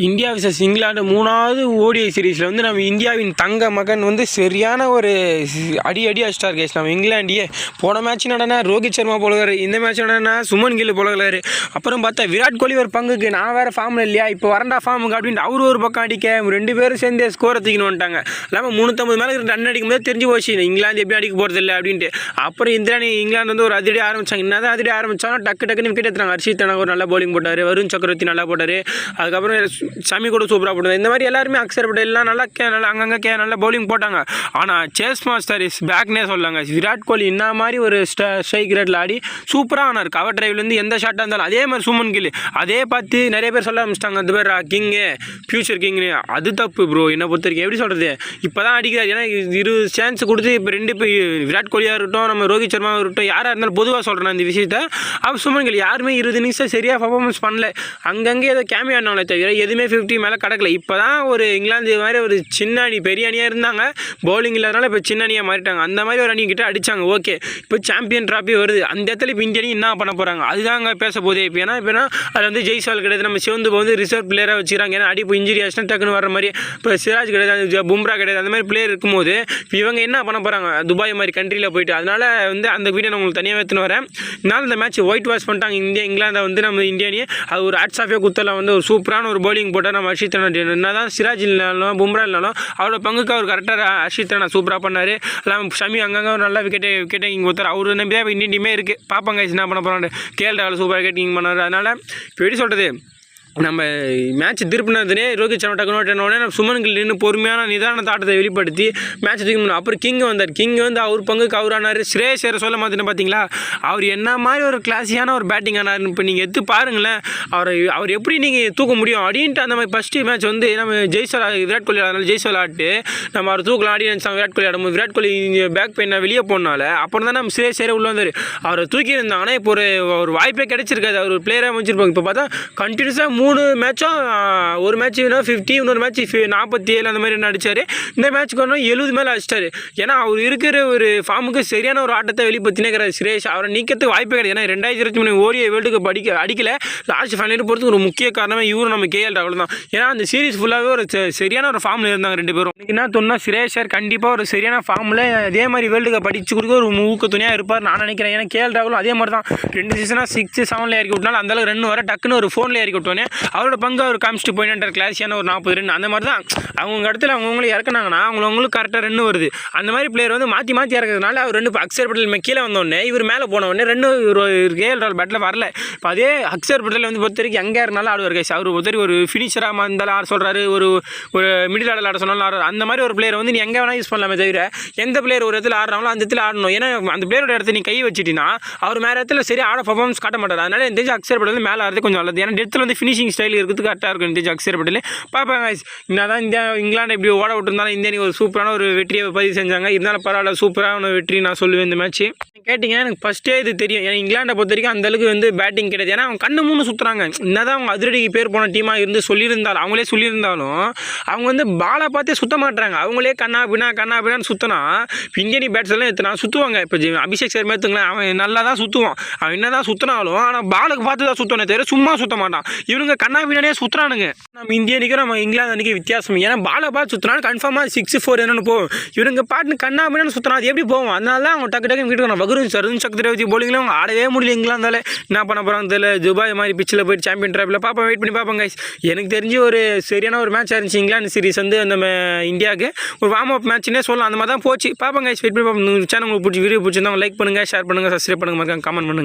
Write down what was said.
India versus England மூணாவது ODI சீரீஸில் வந்து நம்ம இந்தியாவின் தங்க மகன் வந்து சரியான ஒரு அடி அடி அடிச்சிட்டார் கேஸ் நம்ம இங்கிலாண்டியே போன மேட்ச் நடனா ரோஹித் சர்மா போலவார் இந்த மேட்ச் நடனா சுமன் கில் போலவார் அப்புறம் பார்த்தா விராட் கோலி ஒரு பங்குக்கு நான் வேறு ஃபார்மில் இல்லையா இப்போ வரண்டா ஃபார்முக்கு அப்படின்ட்டு அவரு ஒரு பக்கம் அடிக்க ரெண்டு பேரும் சேர்ந்து ஸ்கோரை தூக்கின்னு வந்துட்டாங்க. இல்லாமல் முந்நூற்றம்பது மேலே ரன் அடிக்கும் போது தெரிஞ்சு போச்சு இங்கிலாந்து எப்படி அடிக்க போகிறது இல்லை அப்படின்ட்டு. அப்புறம் இந்திராணி இங்கிலாந்து வந்து ஒரு அதிரடி ஆரம்பிச்சாங்க. என்னதான் அதிரடி ஆரம்பித்தாலும் டக்கு டக்குன்னு விக்கெட் எடுத்தாங்க ஹர்ஷித் தனக்கு ஒரு நல்ல போலிங் போட்டார். வருண் சக்கரவர்த்தி நல்லா போட்டார். அதுக்கப்புறம் சமி கூட சூப்பராக போட்டது இந்த மாதிரி எல்லாருமே அக்ஷர் பட்டேல் நல்லா கே நல்லா அங்கங்கே கே நல்லா பவுலிங் போட்டாங்க. ஆனால் சேஸ் மாஸ்டர் இஸ் பேக்னே சொல்லாங்க விராட் கோலி என்ன மாதிரி ஒரு ஸ்ட ஸ்ட்ரைக் ரேட்டில் ஆடி சூப்பராக ஆனார். கவர் டிரைவ்லேருந்து எந்த ஷாட்டாக இருந்தாலும் அதே மாதிரி சுமன் கில் அதே பார்த்து நிறைய பேர் சொல்ல ஆரம்பிச்சிட்டாங்க. அந்த பேர் கிங்கு ஃபியூச்சர் கிங்னு அது தப்பு ப்ரோ என்னை பொறுத்த வரைக்கும் எப்படி சொல்கிறது இப்போ தான் அடிக்கிறார். ஏன்னா இரு இருபது சான்ஸ் கொடுத்து இப்போ ரெண்டு இப்போ விராட் கோலியாக இருக்கட்டும் நம்ம ரோஹித் சர்மாவாக இருக்கட்டும் யாராக இருந்தாலும் பொதுவாக சொல்கிறேன் இந்த விஷயத்த. அப்போ சுமன் கில் யாருமே இருபது நிமிஷம் சரியாக பர்ஃபார்மன்ஸ் பண்ணல. அங்கங்கே ஏதோ கேமியா தவிர எது எதுவுமே ஃபிஃப்டி மேலே கிடக்கல. இப்போ தான் ஒரு இங்கிலாந்து மாதிரி ஒரு சின்ன அணி பெரிய அணியாக இருந்தாங்க. பவுலிங் இல்லாதனால இப்போ சின்ன அணியாக மாறிட்டாங்க. அந்த மாதிரி ஒரு அணி கிட்ட அடிச்சாங்க. ஓகே இப்போ சாம்பியன் ட்ராஃபி வருது. அந்த இடத்துல இப்போ இந்திய அணி என்ன பண்ண போகிறாங்க அதுதாங்க பேச போதே இப்போ ஏன்னா இப்போ அது வந்து ஜெய்சால் கிடையாது. நம்ம சிவந்து வந்து ரிசர்வ் பிளேயராக வச்சுக்கிறாங்க. ஏன்னா அடிப்பு இன்ஜுரி ஆச்சுன்னா டக்குன்னு வர மாதிரி. இப்போ சிராஜ் கிடையாது. பும்ரா கிடையாது. அந்த மாதிரி பிளேயர் இருக்கும்போது இவங்க என்ன பண்ண போகிறாங்க துபாய் மாதிரி கண்ட்ரியில் போயிட்டு. அதனால வந்து அந்த வீடியோ நான் உங்களுக்கு தனியாக எடுத்துன்னு வரேன். இதனால இந்த மேட்ச் ஒயிட் வாஷ் பண்ணிட்டாங்க இந்தியா இங்கிலாந்தை வந்து நம்ம இந்திய அணியை. அது ஒரு ஆட்ஸ் ஆஃபே குத்தல. வந்து ஒரு சூப்பரான ஒரு பவுலிங் போட்டால் நம்ம ஹர்ஷித் ராணா என்ன தான் சிராஜ் இல்லைனாலும் பும்ரா இல்லைனாலும் அவரோட பங்குக்கு அவர் கரெக்டாக ஹர்ஷித் ராணா சூப்பராக பண்ணார். எல்லாம் ஷமி அங்கங்கே ஒரு நல்லா விக்கெட்டை விக்கெட்டை இங்கே கொடுத்தார் அவர் நம்பி தான் இப்போ இந்தியன் டீமே இருக்குது பார்ப்பாங்க என்ன பண்ண போகிறாங்க கேஎல் ராகுல் சூப்பராக விக்கெட்டிங் பண்ணார். அதனால் இப்போ எப்படி சொல்கிறது நம்ம மேட்ச் திருப்பினதுனே ரோஹித் சர்மா டக்குனு உடனே நம்ம சுமன் கில் நின்று பொறுமையான நிதான தாட்டத்தை வெளிப்படுத்தி மேட்ச் தூக்கி முடியும் அப்புறம் கிங் வந்தார். கிங் வந்து அவர் பங்குக்கு அவர் ஆனார். ஸ்ரேஷ் சேர சொல்ல மாதிரி பார்த்தீங்களா அவர் என்ன மாதிரி ஒரு கிளாஸியான ஒரு பேட்டிங் ஆனார்னு இப்போ நீங்கள் எடுத்து பாருங்களேன். அவரை அவர் எப்படி நீங்கள் தூக்க முடியும்? அப்படின்ட்டு அந்த மாதிரி ஃபஸ்ட்டு மேட்ச் வந்து நம்ம ஜெய்சல் விராட் கோலி அதனால ஜெய்சல் ஆட்டு நம்ம அவர் தூக்கலாம் ஆடி நினச்சாங்க. விராட் கோலி ஆடும்போது விராட் கோலி பேக் பெயினை வெளியே போனால அப்புறம் தான் நம்ம ஸ்ரேஷ் சேர உள்ளே வந்தார். அவரை தூக்கி இருந்தாங்கன்னா இப்போ ஒரு ஒரு வாய்ப்பே கிடச்சிருக்காது. அவர் ஒரு பிளேயராக அமைச்சிருப்பாங்க இப்போ பார்த்தா கண்டினியூஸாக மூணு மேட்சும் ஒரு மேட்ச் ஃபிஃப்டி இன்னொரு மேட்ச் நாற்பத்தி ஏழு அந்த மாதிரி என்ன இந்த மேட்ச்சுக்கு ஒன்றும் எழுபது மேலே அடிச்சிட்டாரு. ஏன்னா அவர் இருக்கிற ஒரு ஃபார்முக்கு சரியான ஒரு ஆட்டத்தை வெளிப்படுத்தினேக்கிறார் சுரேஷ். அவரை நீக்கிறதுக்கு வாய்ப்பே கிடையாது. ஏன்னா ரெண்டாயிரத்தி இருபத்தி மூணு ஓடிய வேர்ல்டு கப் அடிக்க அடிக்கல. லாஸ்ட் ஃபைனல் போகிறதுக்கு ஒரு முக்கிய காரணமே இவரும் நம்ம கேஎல் ராகுல் தான். ஏன்னா அந்த சீரிஸ் ஃபுல்லாகவே ஒரு சரியான ஒரு ஃபார்மில் இருந்தாங்க ரெண்டு பேரும். எனக்கு என்ன தோணுனா சுரேஷ் சார் கண்டிப்பாக ஒரு சரியான ஃபார்மில் அதே மாதிரி வேர்ல்டு கப் அடிச்சு கொடுக்க ஒரு ஊக்க துணியாக இருப்பார் நான் நினைக்கிறேன். ஏன்னா கேஎல் ராகுல் அதே மாதிரி தான். ரெண்டு சீசனாக சிக்ஸ் செவனில் இறக்கி விட்டாலும் அந்த அளவுக்கு ரன் வர டக்குன்னு ஒரு ஃபோனில் இறக்கி விட்டோன்னே அவரோட பங்கு அவர் காமிச்சிட்டு போயிட்டு கிளாஸியான ஒரு நாற்பது ரன் அந்த மாதிரி தான் அவங்க இடத்துல அவங்கவுங்களும் இறக்குனாங்கன்னா அவங்களுக்கு கரெக்டாக ரெண்டு வருது. அந்த மாதிரி பிளேயர் வந்து மாற்றி மாற்றி இறக்குறதுனால அவர் ரெண்டு அக்ஷர் பட்டேல் கீழே வந்தோடனே இவர் மேலே போன உடனே ரெண்டு கேஎல் ரால் பேட்டில் வரல. இப்போ அதே அக்ஷர் பட்டேல் வந்து பொறுத்த வரைக்கும் எங்கே இருந்தாலும் ஆடுவார் கைஸ் அவர் பொறுத்த வரைக்கும் ஒரு ஃபினிஷராக இருந்தாலும் ஆட சொல்கிறாரு ஒரு ஒரு மிடில் ஆடல் ஆட சொன்னாலும் ஆடுறாரு அந்த மாதிரி ஒரு பிளேயர் வந்து நீ எங்கே வேணால் யூஸ் பண்ணலாமே தவிர எந்த பிளேயர் ஒரு இடத்துல ஆடுறாங்களோ அந்த இடத்துல ஆடணும். ஏன்னா அந்த பிளேயரோட இடத்துல நீ கை வச்சிட்டீங்கன்னா அவர் மேலே இடத்துல சரி ஆட பர்ஃபார்மன்ஸ் காட்ட மாட்டார். அதனால எந்த தெரிஞ்சு அக்ஷர் பட்டேல் மேலே ஆடுறது கொஞ்சம் நல்லது. ஏன்னா டெத்தில் வந்து ஃபினிஷிங் ஸ்டைல் இருக்கிறது கரெக்டாக இருக்கும். இந்த தெரிஞ்சு அக்ஷர் பட்டேல் பார்ப்பாங்க என்ன தான் இந்தியா இங்கிலாந்து இப்படி ஓட விட்டுருந்தாலும் இந்தியா நீ ஒரு சூப்பரான ஒரு வெற்றியை பதிவு செஞ்சாங்க. இருந்தாலும் பரவாயில்ல சூப்பரான வெற்றி நான் சொல்லுவேன் இந்த மேட்ச்சு கேட்டிங்கன்னா எனக்கு ஃபஸ்ட்டே இது தெரியும். ஏன்னா இங்கிலாண்டை பொறுத்த வரைக்கும் அந்த அளவுக்கு வந்து பேட்டிங் கிடையாது. ஏன்னா அவங்க கண்ணு மூணு சுற்றுறாங்க என்னதான் அவங்க அதிரடிக்கு பேர் போன டீமாக இருந்து சொல்லியிருந்தாலும் அவங்களே சொல்லியிருந்தாலும் அவங்க வந்து பாலை பார்த்தே சுத்த மாட்டுறாங்க அவங்களே கண்ணா பின்னா கண்ணா பின்னான்னு சுற்றினா இந்தியனி பேட்ஸ் எல்லாம் சுற்றுவாங்க இப்போ அபிஷேக் சர்மா எடுத்துங்களேன் அவன் நல்லா தான் சுற்றுவான் அவன் என்ன தான் சுற்றினாலும் ஆனால் பாலுக்கு பார்த்து தான் சுற்றுவானே தவிர சும்மா சுற்ற மாட்டான். இவனுங்க கண்ணா பின்னாடியே சுற்றுறானுங்க நம்ம இந்திய நம்ம இங்கிலாந்து அன்றைக்கி வித்தியாசம். ஏன்னா பாலை பார்த்து சுற்றினாலும் கன்ஃபார்மாக சிக்ஸ் ஃபோர் என்னன்னு போகும். இவனுங்க பாட்டுன்னு கண்ணா பின்னான்னு சுற்றினா அது எப்படி போகும்? அதனால தான் அவங்க டக்கு டக்கு வீட்டுக்கு நான் வகுரு சருண் சக்கரவர்த்தி போலிங்கில் அவங்க ஆடவே முடியல இங்கிலாந்தால. என்ன பண்ண போகிறாங்க தெரியல. துபாய் மாதிரி பிச்சில் போயிட்டு சாம்பியன் ட்ராப்பில் பார்ப்போம். வெயிட் பண்ணி பார்ப்போம் கைஸ் எனக்கு தெரிஞ்சு ஒரு சரியான ஒரு மேட்ச் இருந்துச்சு இங்கிலாந்து சீரிஸ் வந்து நம்ம இந்தியாவுக்கு. ஒரு வார்ம் அப் மேட்ச்னே சொல்லலாம். அந்த மாதிரி தான் போச்சு. பார்ப்போம் கைஸ் வெயிட் பண்ணி பார்ப்போம். சேனல் உங்களுக்கு பிடிச்சி வீடியோ பிடிச்சிருந்தா லைக் பண்ணுங்கள் ஷேர் பண்ணுங்கள் சப்ஸ்கிரைப் பண்ணுங்கள் கமெண்ட் பண்ணுங்கள்